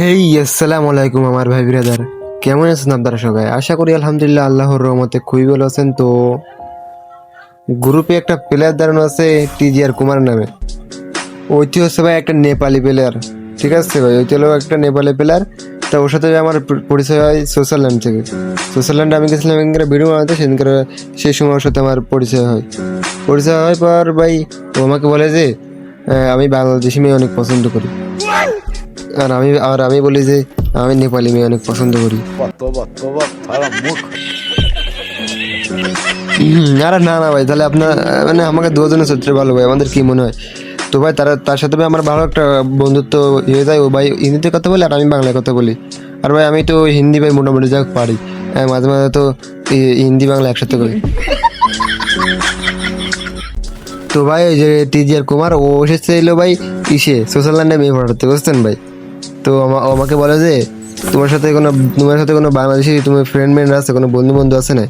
হেই, আসসালামু আলাইকুম আমার ভাই ব্রাদার। কেমন আছেন আপনারা সবাই? আশা করি আলহামদুলিল্লাহ আল্লাহর রহমতে খুবই ভালো আছেন। তো গ্রুপে একটা প্লেয়ার দাঁড়ানো আছে, টিজিআর কুমার নামে। ওইটি হচ্ছে ভাই একটা নেপালি প্লেয়ার ঠিক আছে ভাই? ওইটি হলো একটা নেপালি প্লেয়ার তা ওর সাথে আমার পরিচয় হয় সুইজারল্যান্ড থেকে। সুইজারল্যান্ডে আমি গেছিলাম এখানে ভিডিও বানাতে সেদিনকার সেই সময় ওর সাথে আমার পরিচয় হয়। পরিচয় হয় পর ভাই ও আমাকে বলে যে আমি বাংলাদেশি মেয়ে অনেক পছন্দ করি। আর আমি আর আমি বলি যে, আমি নেপালি মেয়ে অনেক পছন্দ করি। আরে না না ভাই, তাহলে আপনার মানে আমাকে দুজনের সূত্রে ভালো ভাই, আমাদের কি মনে হয়? তো ভাই, তারা, তার সাথে আমার ভালো একটা বন্ধুত্ব হয়ে যায়, ও ভাই হিন্দিতে কথা বলে আর আমি বাংলায় কথা বলি। আর ভাই, আমি তো হিন্দি ভাই মোটামুটি যাক পারি। মাঝে মাঝে তো হিন্দি বাংলা একসাথে করি। তো ভাই ওই যে টিজিআর কুমার, ও এসেছে এলো ভাই ইসে সুইজারল্যান্ডে মেয়ে পড়াতে বুঝছেন ভাই? তো আমাকে বলে যে, তোমার সাথে কোনো, তোমার সাথে কোনো বাংলাদেশি তুমি ফ্রেন্ড মেন্ড আছে, কোনো বন্ধু বন্ধু আছে না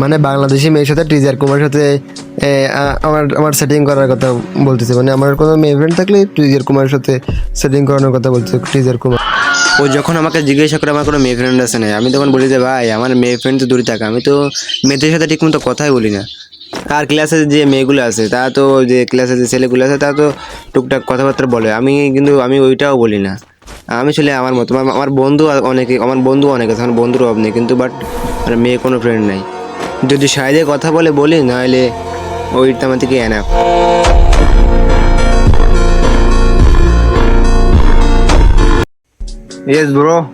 মানে বাংলাদেশি মেয়ের সাথে টিজার কুমার সাথে আমার আমার সেটিং করার কথা বলতেছে। মানে আমার কোনো মেয়ে ফ্রেন্ড থাকলে টিজার কুমারের সাথে সেটিং করানোর কথা বলছে টিজার কুমার। ও যখন আমাকে জিজ্ঞাসা করে আমার কোনো মেয়ে ফ্রেন্ড আছে না আমি তখন বলি যে, ভাই, আমার মেয়ে ফ্রেন্ড তো দূরে থাকে। আমি তো মেয়েদের সাথে ঠিক মতো কথাই বলি না। আর ক্লাসে যে মেয়েগুলো আছে তা তো যে ক্লাসে যে ছেলেগুলো আছে তা তো টুকটাক কথাবার্তা বলে। আমি কিন্তু, আমি ওইটাও বলি না। আমি ছেলে আমার মতো, আমার- বন্ধু অনেকে, আমার বন্ধু অনেক আছে, আমার বন্ধুর অভাব নেই, কিন্তু বাট মেয়ে কোনো ফ্রেন্ড নাই। যদি সাইডে কথা বলে বলি, নাহলে ওইটা আমার থেকে এনাফ ইয়েস ব্রো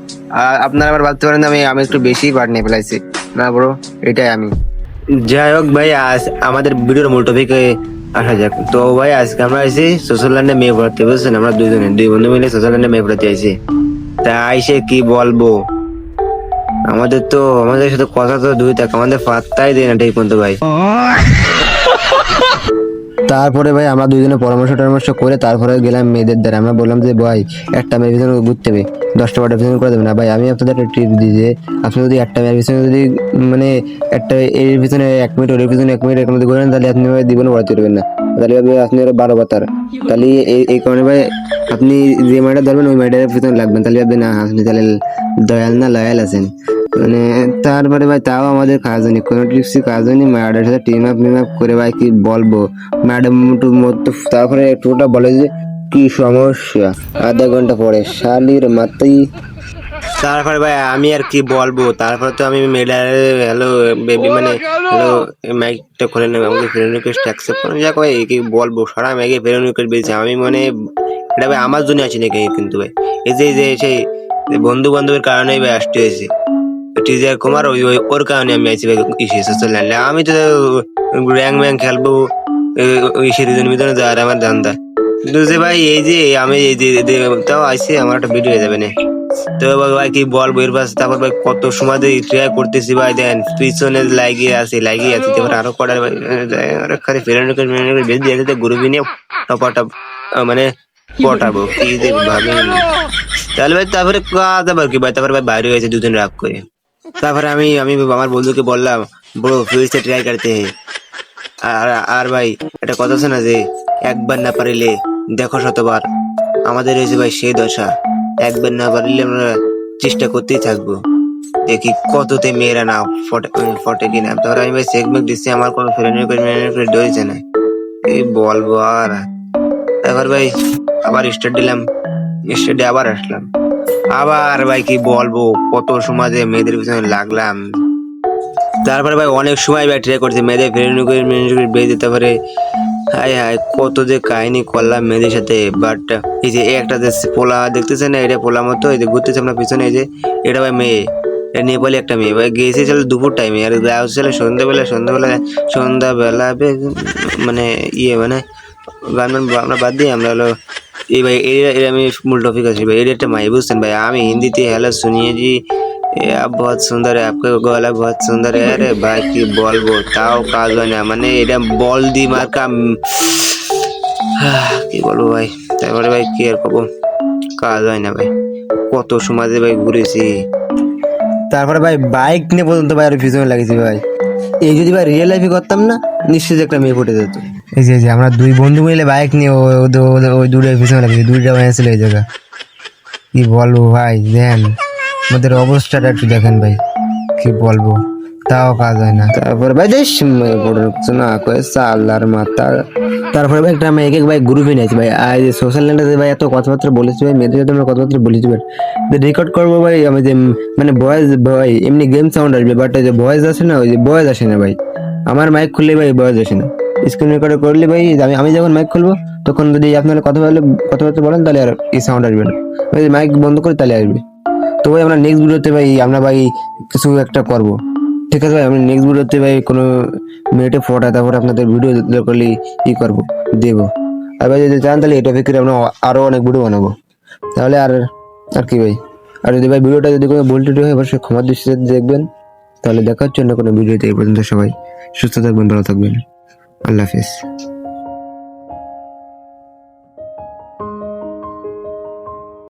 আপনারা আবার ভাবতে পারেন আমি আমি একটু বেশি পার্ট নিয়ে ফেলাইছি। না ব্রো এটাই আমি। যাই হোক ভাই, আজ আমাদের ভিডিওর মূল টপিকে আসা যাক। তো ভাই, আজকে আমরা আইছি সুইজারল্যান্ডে মেয়ে পড়াতে, বুঝছেন? আমরা দুজনে দুই বন্ধু মিলে সুইজারল্যান্ডে মেয়ে পড়াতে আসি তা আইসে কি বলব? আমাদের তো, আমাদের সাথে কথা তো দুই থাক, আমাদের পাত্তাই দেয় না ঠিক মতো ভাই। তারপরে ভাই আমরা দুইজনে পরামর্শ টরামর্শ করে তারপরে গেলাম মেয়েদের দ্বারা। আমরা বললাম যে, ভাই, একটা মেয়ের পিছনে ঘুরতে হবে। দশটা বারোটা পিছনে করে দেবে না। ভাই, আমি আপনাদের একটা টিপ দিই যে, আপনি যদি একটা মেয়ের পিছনে যদি মানে একটা এর পিছনে এক মিনিট, ওর পিছনে এক মিনিট এক মিনিট ঘুরেন, তাহলে আপনি ভাই জীবনে বাড়াতে পারবেন না। তাহলে ভাই আপনি আরও বারো বাতার। তাহলে এই এই কারণে ভাই আপনি যে মেয়েটা ধরবেন, ওই মেয়েটার পিছনে লাগবেন। তাহলে ভাববেন না আপনি তাহলে দয়াল না লয়াল আছেন। মানে তারপরে ভাই তাও আমাদের কাজ হয়নি। কোনো টিপসই কাজ হয়নি। ম্যাডামের সাথে টিম আপ টিম আপ করে ভাই কি বলব? ম্যাডাম মতো তারপরে একটুটা বলে যে, কি সমস্যা? আধা ঘণ্টা পরে, শালির মাতাই তারপরে ভাই আমি আর কি বলব? তারপরে তো আমি মেডাল হ্যালো বেবি মানে হ্যালো মাইকটা খুলে নেবে। আমাকে ফ্রেন্ড রিকোয়েস্ট অ্যাকসেপ্ট করুন যাক ভাই, কি বলব? সারা ম্যাগে ফ্রেন্ড রিকোয়েস্ট বেরিয়েছে। আমি মানে এটা ভাই আমার জন্য আছি নাকি কিন্তু ভাই? এই যে এই যে সেই বন্ধু বান্ধবের কারণেই ভাই আসতে হয়েছে। কুমার ওই ওই, ওর কারণে আমি ভাই ইসে সুইজারল্যান্ডে আমি তো র্যাং ম্যাং খেলব ওই ভিতরে যাওয়ার আমার ধান্দা। কিন্তু ভাই, এই যে, আমি এই যে তাও আইসি আমার একটা ভিডিও হয়ে যাবে না। তো ভাই কি বলব, এর পাশে তারপর ভাই, কত সময় ধরে ট্রাই করতেছি ভাই, দেন, পিছনে লাগিয়ে আছে লাগিয়ে আছে, তারপর আরও কটার আরে খালি ফেরানো করে মেরানো করে দিয়ে টপাটপ মানে পটাবো, কি যে ভাবি। তাহলে ভাই, তারপরে কাজ আবার কি ভাই, তারপরে ভাই বাইরে হয়েছে দুদিন রাগ করে। তারপরে আমি আমি আমার বন্ধুকে বললাম, ব্রো ফির ট্রাই করতে। हैं আর আর ভাই, একটা কথা আছে না যে, একবার না পারিলে দেখো শতবার। আমাদের হয়েছে ভাই সেই দশা। একবার না পারিলে আমরা চেষ্টা করতেই থাকব। দেখি কততে মেয়েরা না ফটে ফটে কিনা। তারপরে আমি ভাই চেকমেক দিচ্ছি, আমার কোনো ফ্রেন্ডের করে ডরেছে না। এই বলব আর। তারপর ভাই আবার স্টার্ট দিলাম। স্টার্ট স্টার্টে আবার আসলাম। আবার ভাই কি বলব, কত সময় যে মেয়েদের পিছনে লাগলাম। তারপরে ভাই অনেক সময় ভাই ট্রাই করছে, মেয়েদের ফ্রেন্ড করে বেয়ে দিতে পারে। হাই হাই কত যে কাহিনী করলাম মেয়েদের সাথে। বাট এই যে একটা যে পোলা দেখতেছেন না, এটা পোলা মতো, এই যে ঘুরতেছে আপনার পিছনে, এই যে এটা ভাই মেয়ে। এটা নেপালি একটা মেয়ে। ভাই গেছে চলে দুপুর টাইমে আর যাওয়া চলে সন্ধ্যাবেলা সন্ধ্যাবেলা সন্ধ্যাবেলা মানে ইয়ে মানে গান আমরা বাদ দিই আমরা হলো এই ভাই এর এর আমি মূল টপিক আছে ভাই এর একটা মাই বুঝছেন ভাই আমি হিন্দিতে হ্যালো सुनिए जी ये आप बहुत सुंदर है आपका गला बहुत सुंदर है अरे भाई কি বলবো তাও কাজ হয় না মানে এটা বল দি মার্কা উম, আহ, কি বলবো ভাই তারপরে ভাই কি আর করবো কাজ হয় না ভাই কত সময় যে ভাই ঘুরেছি তারপরে ভাই বাইক নিয়ে পর্যন্ত ভাই আর পিছনে লাগিয়েছি ভাই এই যদি ভাই রিয়েল লাইফে করতাম না নিশ্চয়ই একটা মেয়ে ফুটে যেত এই যে যে, আমরা দুই বন্ধু মিলে বাইক নিয়ে ওই দুটোর পিছনে লাগিয়েছি দুইটা ছিল এই জায়গা কি বলব ভাই, দেন, আমাদের অবস্থাটা একটু দেখেন ভাই, কি বলব, তাও কাজ হয় না। তারপরে ভাই, দেশ কিছু না কয়েছে আল্লাহর মাথা। তারপরে ভাই, একটা মেয়েকে ভাই গ্রুপে নিয়েছি ভাই আজ সোশ্যাল মিডিয়াতে ভাই এত কথাবার্তা বলেছি ভাই, মেয়েদের সাথে আমরা কথাবার্তা বলেছি ভাই রেকর্ড করব ভাই, আমি যে মানে ভয়েস ভাই, এমনি গেম সাউন্ড আসবে বাট যে ভয়েস আসে না, ওই যে ভয়েস আসে না ভাই। আমার মাইক খুললে ভাই ভয়েস আসে না। স্ক্রিন রেকর্ড করলে ভাই, আমি আমি যখন মাইক খুলবো, তখন যদি আপনারা কথা বলে কথাবার্তা বলেন, তাহলে আর এই সাউন্ড আসবে না। মাইক বন্ধ করে, তাহলে আসবে। তো ভাই, আমরা নেক্সট ভিডিওতে ভাই, আমরা ভাই কিছু একটা করব। ঠিক আছে ভাই আমরা নেক্সট ভিডিওতে ভাই কোনো মেয়েটে ফটো তারপর আপনাদের ভিডিও করলে ই করব, দেবো। আর ভাই, যদি চান, তাহলে এই টপিকের আমরা আরও অনেক ভিডিও বানাবো। তাহলে আর আর কি ভাই? আর যদি ভাই, ভিডিওটা যদি কোনো ভুল টুটি হয়, অবশ্যই ক্ষমার দৃষ্টিতে দেখবেন। তাহলে দেখা হচ্ছে অন্য কোনো ভিডিওতে, এই পর্যন্ত সবাই সুস্থ থাকবেন, ভালো থাকবেন। আল্লাহ হাফিজ।